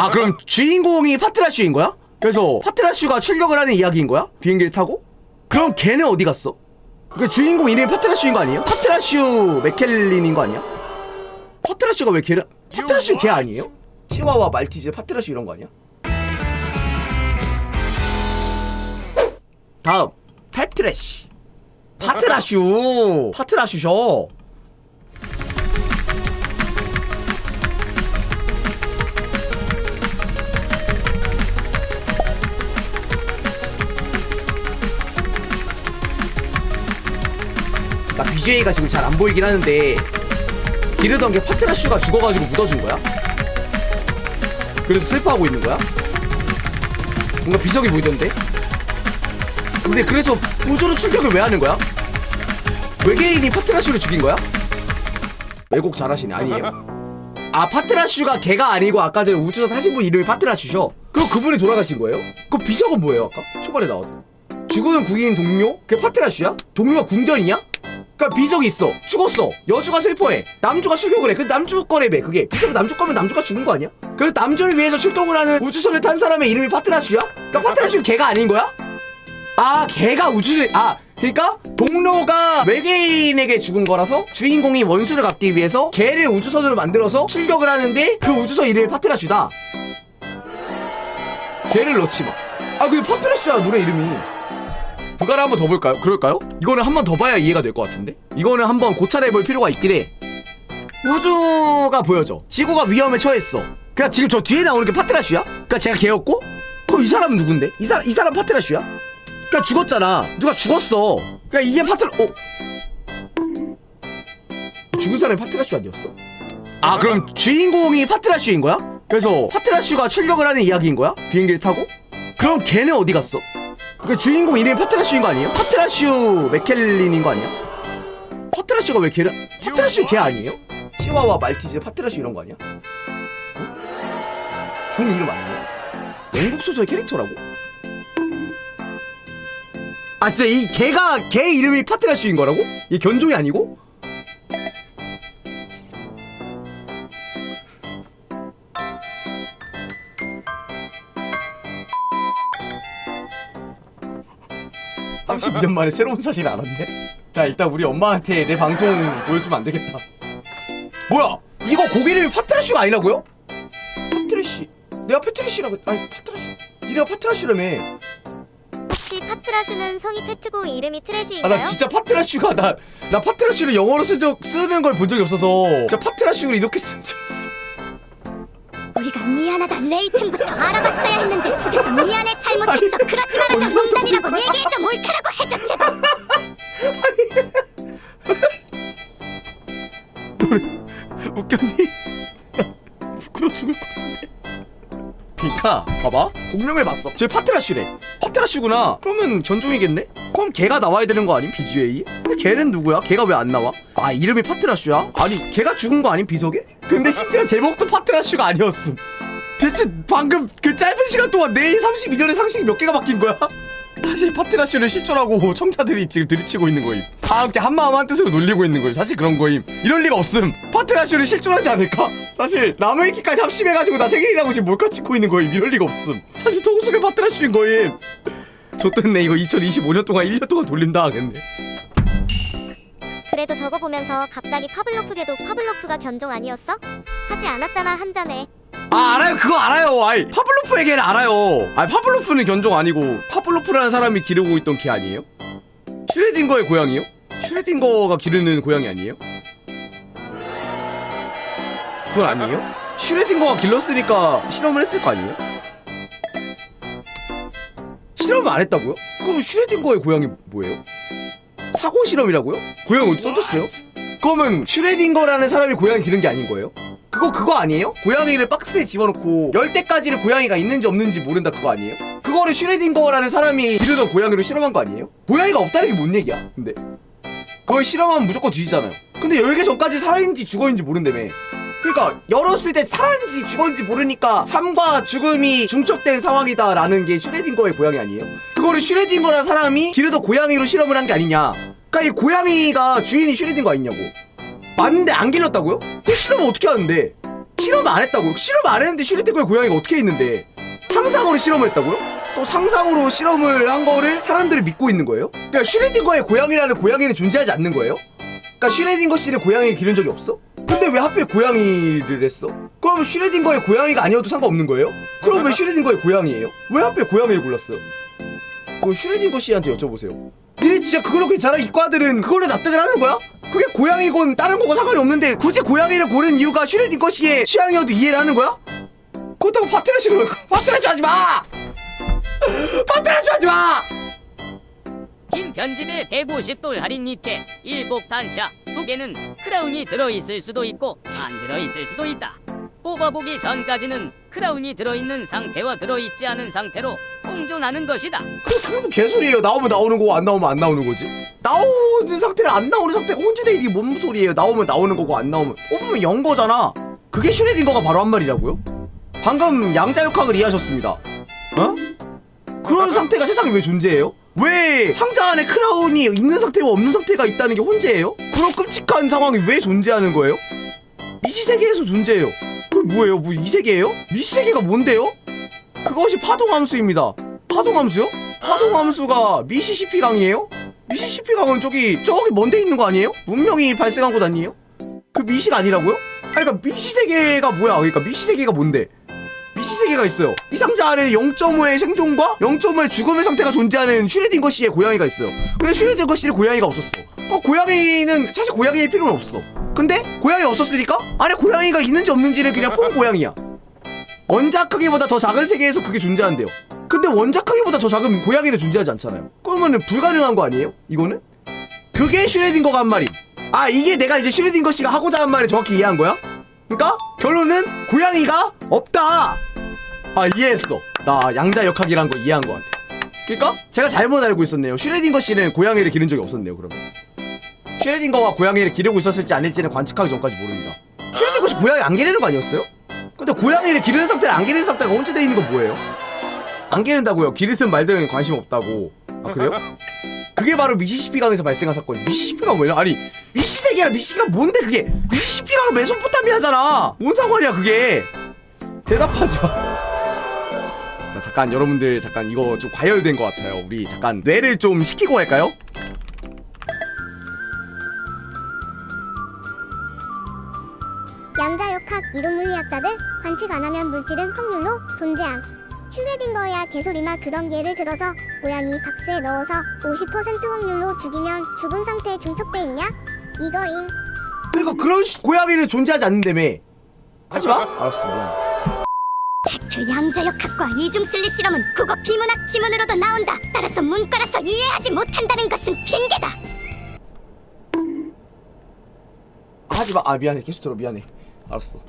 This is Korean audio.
아 그럼 주인공이 파트라슈인 거야? 그래서 파트라슈가 출격을 하는 이야기인 거야? 비행기를 타고? 그럼 걔는 어디 갔어? 그 주인공 이름이 파트라슈인 거 아니에요? 파트라슈 맥켈린인 거 아니야? 파트라슈가 왜 걔를 파트라슈 걔 아니에요? 치와와 말티즈 파트라슈 이런 거 아니야? 다음 패트래쉬 파트라슈 파트라슈셔 나 BJ가 지금 잘 안 보이긴 하는데 기르던 게 파트라슈가 죽어가지고 묻어준 거야? 그래서 슬퍼하고 있는 거야? 뭔가 비석이 보이던데? 근데 그래서 우주로 출격을 왜 하는 거야? 외계인이 파트라슈를 죽인 거야? 왜곡 잘하시네 아니에요? 아 파트라슈가 걔가 아니고 아까 전에 우주선 타신 분 이름이 파트라슈셔? 그럼 그분이 돌아가신 거예요? 그 비석은 뭐예요 아까? 초반에 나왔던 죽은 국인 동료? 그게 파트라슈야? 동료가 궁전이냐? 그니까 비석이 있어. 죽었어. 여주가 슬퍼해. 남주가 출격을 해 그 남주 거래매 그게 비석이 남주 거면 남주가 죽은 거 아니야? 그래서 남주를 위해서 출동을 하는 우주선을 탄 사람의 이름이 파트라슈야? 그니까 파트라슈는 걔가 아닌 거야? 아 걔가 우주를 아 그러니까 동료가 외계인에게 죽은 거라서 주인공이 원수를 갚기 위해서 걔를 우주선으로 만들어서 출격을 하는데 그 우주선 이름이 파트라슈다. 걔를 넣지 마 아 근데 파트라슈야 노래 이름이 그거를 한 번 더 볼까요? 그럴까요? 이거는 한 번 더 봐야 이해가 될 것 같은데 이거는 한 번 고찰해 볼 필요가 있긴 해 우주가 보여져 지구가 위험에 처했어 그냥 지금 저 뒤에 나오는 게 파트라슈야? 그니까 제가 걔였고? 그럼 이 사람은 누군데? 이 사람 이 사람 파트라슈야? 그니까 죽었잖아 누가 죽었어 그니까 이게 파트라 어? 죽은 사람이 파트라슈 아니었어? 아 그럼 주인공이 파트라슈인 거야? 그래서 파트라슈가 출격을 하는 이야기인 거야? 비행기를 타고? 그럼 걔는 어디 갔어? 그 주인공 이름이 파트라슈인 거 아니에요? 파트라슈 맥켈린인 거 아니야? 파트라슈가 왜 걔를 파트라슈 걔 아니에요? 치와와 말티즈 파트라슈 이런 거 아니야? 어? 종 이름 아니에요? 영국 소설 캐릭터라고? 아 진짜 이 걔가 걔 이름이 파트라슈인 거라고? 이 견종이 아니고? (32년) 만에 새로운 사실 알았네? 자 일단 우리 엄마한테 내 방송 보여주면 안 되겠다. 뭐야? 이거 고기 이름이 파트라슈가 아니라고요? 파트라슈. 내가 파트라슈라고 아니 파트라슈. 이래가 파트라슈라며. 혹시 파트라슈는 성이 페트고 이름이 아 트래쉬인가요? 나 진짜 파트라슈가 나 나 파트라슈를 영어로 쓰, 쓰는 걸 본 적이 없어서 진짜 파트라슈를 이렇게 쓰는 줄 알았어 우리가 미안하다 레이튼부터 알아봤어야 했는데 속에서 미안해 잘못했어. 그러지 말아줘. 농담이라고 얘기해줘. 몰카라고 해줘 제발. 웃겼니? 부끄러워 죽을 것 같은데. 그니까 봐봐. 공룡을 봤어. 쟤 파트라슈래. 파트라슈구나. 그러면 견종이겠네? 그럼 걔가 나와야 되는 거 아님 BGA? 걔는 누구야? 걔가 왜 안 나와? 아 이름이 파트라슈야? 아니 걔가 죽은 거 아님 비석에? 근데 심지어 제목도 파트라슈가 아니었음 대체 방금 그 짧은 시간 동안 내 32년의 상식이 몇 개가 바뀐 거야? 사실 파트라슈를 실존하고 청자들이 지금 들이치고 있는 거임 다 함께 한마음 한뜻으로 놀리고 있는 거임 사실 그런 거임 이럴 리가 없음 파트라슈를 실존하지 않을까? 사실 나무위키까지 합심해가지고 나 생일이라고 지금 몰카 찍고 있는 거임 이럴 리가 없음 사실 통속의 파트라슈인 거임 좋됐네 이거 2025년 동안 1년 동안 돌린다 하겠네 그래도 저거 보면서 갑자기 파블로프게도 파블로프가 견종 아니었어? 하지 않았잖아 한 잔에 아 알아요 그거 알아요 아이 파블로프에게는 알아요 아 파블로프는 견종 아니고 파블로프라는 사람이 기르고 있던 개 아니에요? 슈레딩거의 고양이요? 슈레딩거가 기르는 고양이 아니에요? 그건 아니에요? 슈레딩거가 길렀으니까 실험을 했을 거 아니에요? 실험을 안 했다고요? 그럼 슈레딩거의 고양이 뭐예요? 사고 실험이라고요? 고양이 어디 써졌어요? 그러면 슈레딩거라는 사람이 고양이 기른 게 아닌 거예요? 그거 그거 아니에요? 고양이를 박스에 집어넣고 열 대까지는 고양이가 있는지 없는지 모른다 그거 아니에요? 그거를 슈레딩거라는 사람이 기르던 고양이로 실험한 거 아니에요? 고양이가 없다는 게 뭔 얘기야? 근데 그걸 실험하면 무조건 뒤지잖아요. 근데 열개 전까지 살아있는지 죽어있는지 모른다며. 그러니까 열었을 때 살았는지 죽었는지 모르니까 삶과 죽음이 중첩된 상황이다라는 게 슈레딩거의 고양이 아니에요? 그거를 슈레딩거라는 사람이 기르던 고양이로 실험을 한 게 아니냐? 그러니까 이 고양이가 주인이 슈레딩거 아니냐고. 맞는데 안 길렀다고요? 그 실험을 어떻게 하는데? 실험 안 했다고요? 실험 안 했는데 슈레딩거의 고양이가 어떻게 있는데 상상으로 실험을 했다고요? 또 상상으로 실험을 한 거를 사람들이 믿고 있는 거예요? 그러니까 슈레딩거의 고양이라는 고양이는 존재하지 않는 거예요? 그러니까 슈레딩거 씨를 고양이 기른 적이 없어? 근데 왜 하필 고양이를 했어? 그럼 슈레딩거의 고양이가 아니어도 상관없는 거예요? 그럼 왜 슈레딩거의 고양이예요? 왜 하필 고양이를 골랐어? 그럼 슈레딩거 씨한테 여쭤보세요. 니네 진짜 그걸로 괜찮아? 이과들은 그걸로 납득을 하는 거야? 그게 고양이건 다른 거고 상관이 없는데 굳이 고양이를 고른 이유가 슈레딩거 씨의 취향이어도 이해를 하는 거야? 그렇다고 파트너십을 파트너십 하지 마! 파트너십 하지 마! 긴 편집에 150돌 할인 니트 일복 단차 속에는 크라운이 들어있을 수도 있고 안 들어있을 수도 있다 뽑아보기 전까지는 크라운이 들어있는 상태와 들어있지 않은 상태로 공존하는 것이다 그, 그게 뭐 개소리예요. 나오면 나오는 거고 안 나오면 안 나오는 거지. 나오는 상태를 안 나오는 상태가 혼주돼 이게 뭔 소리예요. 나오면 나오는 거고 안 나오면 뽑으면 연 거잖아. 그게 슈레딩거가 바로 한 말이라고요? 방금 양자역학을 이해하셨습니다. 어? 그런 상태가 세상에 왜 존재해요? 왜 상자 안에 크라운이 있는 상태와 없는 상태가 있다는 게 혼재예요? 그런 끔찍한 상황이 왜 존재하는 거예요? 미시 세계에서 존재해요. 그 뭐예요? 뭐 이 세계예요? 미시 세계가 뭔데요? 그것이 파동함수입니다. 파동함수요? 파동함수가 미시시피 강이에요? 미시시피 강은 저기 저기 먼데 있는 거 아니에요? 문명이 발생한 곳 아니에요? 그 미시가 아니라고요? 아니 그러니까 미시 세계가 뭐야? 그러니까 미시 세계가 뭔데? 미시 세계가 있어요. 이 상자 안에 0.5의 생존과 0.5의 죽음의 상태가 존재하는 슈레딩거 씨의 고양이가 있어요. 근데 슈레딩거 씨의 고양이가 없었어. 어, 고양이는 사실 고양이의 필요는 없어. 근데 고양이 없었으니까 안에 고양이가 있는지 없는지를 그냥 폰 고양이야. 원작 크기보다 더 작은 세계에서 그게 존재한대요. 근데 원작 크기보다 더 작은 고양이는 존재하지 않잖아요. 그러면은 불가능한 거 아니에요? 이거는? 그게 슈레딩거가 한 말임. 아 이게 내가 이제 슈레딩거 씨가 하고자 한 말을 정확히 이해한 거야? 그러니까 결론은 고양이가 없다. 아 이해했어. 나 양자 역학이란 거 이해한 것 같아. 그러니까 제가 잘못 알고 있었네요. 슈레딩거 씨는 고양이를 기른 적이 없었네요. 그러면 슈레딩거가 고양이를 기르고 있었을지 아닐지는 관측하기 전까지 모릅니다. 슈레딩거 씨 고양이 안 기르는 거 아니었어요? 근데 고양이를 기르는 상태랑 안 기르는 상태가 혼자 돼 있는 건 뭐예요? 안 기른다고요. 기르든 말든 관심 없다고. 아 그래요? 그게 바로 미시시피 강에서 발생한 사건이 미시시피가 뭐예요? 아니 미시세계랑 미시가 뭔데 그게 미시시피 강은 메소포타미아잖아. 뭔 상관이야 그게? 대답하지 마. 자 잠깐 여러분들 잠깐 이거 좀 과열된 것 같아요. 우리 잠깐 뇌를 좀 식히고 할까요? 양자역학 이론 물리학자들 관측 안 하면 물질은 확률로 존재함. 슈레딩거야 개소리나 그런 예를 들어서 고양이 박스에 넣어서 50% 확률로 죽이면 죽은 상태에 중첩돼 있냐? 이거임. 그러니까 그런 시- 고양이는 존재하지 않는다며. 하지 마. 알았어. 미안. 저 양자역학과 이중 슬릿 실험은 국어 비문학 지문으로도 나온다. 따라서 문과라서 이해하지 못한다는 것은 핑계다. 하지 마. 아 미안해. 계속 들어 미안해. 알았어.